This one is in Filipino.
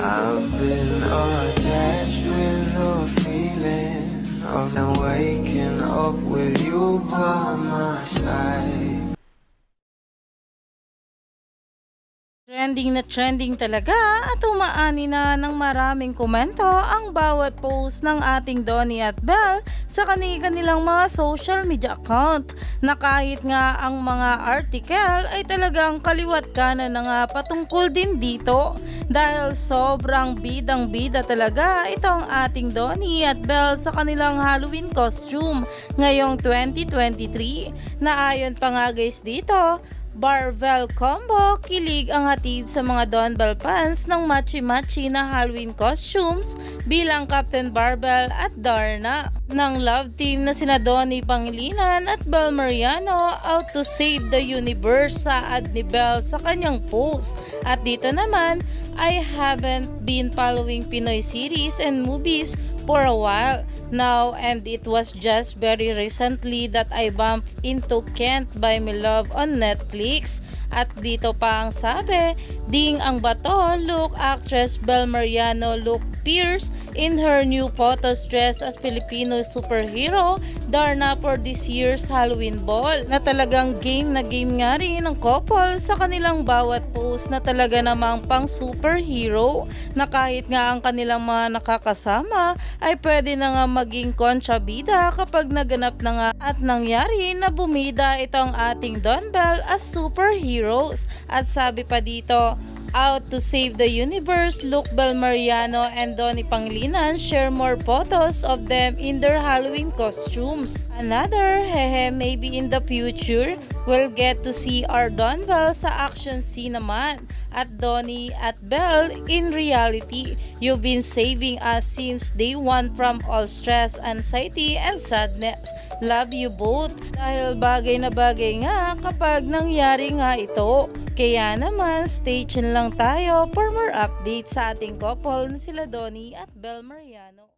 I've been attached Trending na trending talaga at umaani na ng maraming komento ang bawat post ng ating Donnie at Belle sa kanilang mga social media account na kahit nga ang mga article ay talagang kaliwat kanan na nga patungkol din dito. Dahil sobrang bidang bida talaga itong ating Donnie at Belle sa kanilang Halloween costume ngayong 2023 na ayon pa nga guys dito Barbell Combo, kilig ang hatid sa mga Don Bell fans ng matchy-matchy na Halloween costumes bilang Captain Barbell at Darna ng love team na sina Donnie Pangilinan at Bel Mariano out to save the universe sa ad ni Bell sa kanyang post. At dito naman, I haven't been following Pinoy series and movies for a while now and it was just very recently that I bumped into Can't Buy Me Love on Netflix at dito pa ang sabi ding ang bato look actress Bel Mariano look Pierce in her new photos dress as Filipino superhero Darna for this year's Halloween Ball na talagang game na game nga rin ng couple sa kanilang bawat post na talaga namang pang superhero na kahit nga ang kanilang mga nakakasama ay pwede na nga maging kontrabida kapag naganap na nga at nangyari na bumida itong ating Don as superheroes. At sabi pa dito Out to save the universe, Luke Bel Mariano and Donnie Panglinan share more photos of them in their Halloween costumes. Another, hehe, maybe in the future, we'll get to see our Don Bell sa action scene naman. At Donnie at Belle, in reality, you've been saving us since day one from all stress, anxiety, and sadness. Love you both. Dahil bagay na bagay nga kapag nangyari nga ito. Kaya naman, stay tuned lang tayo for more updates sa ating couple na sila Donnie at Bel Mariano.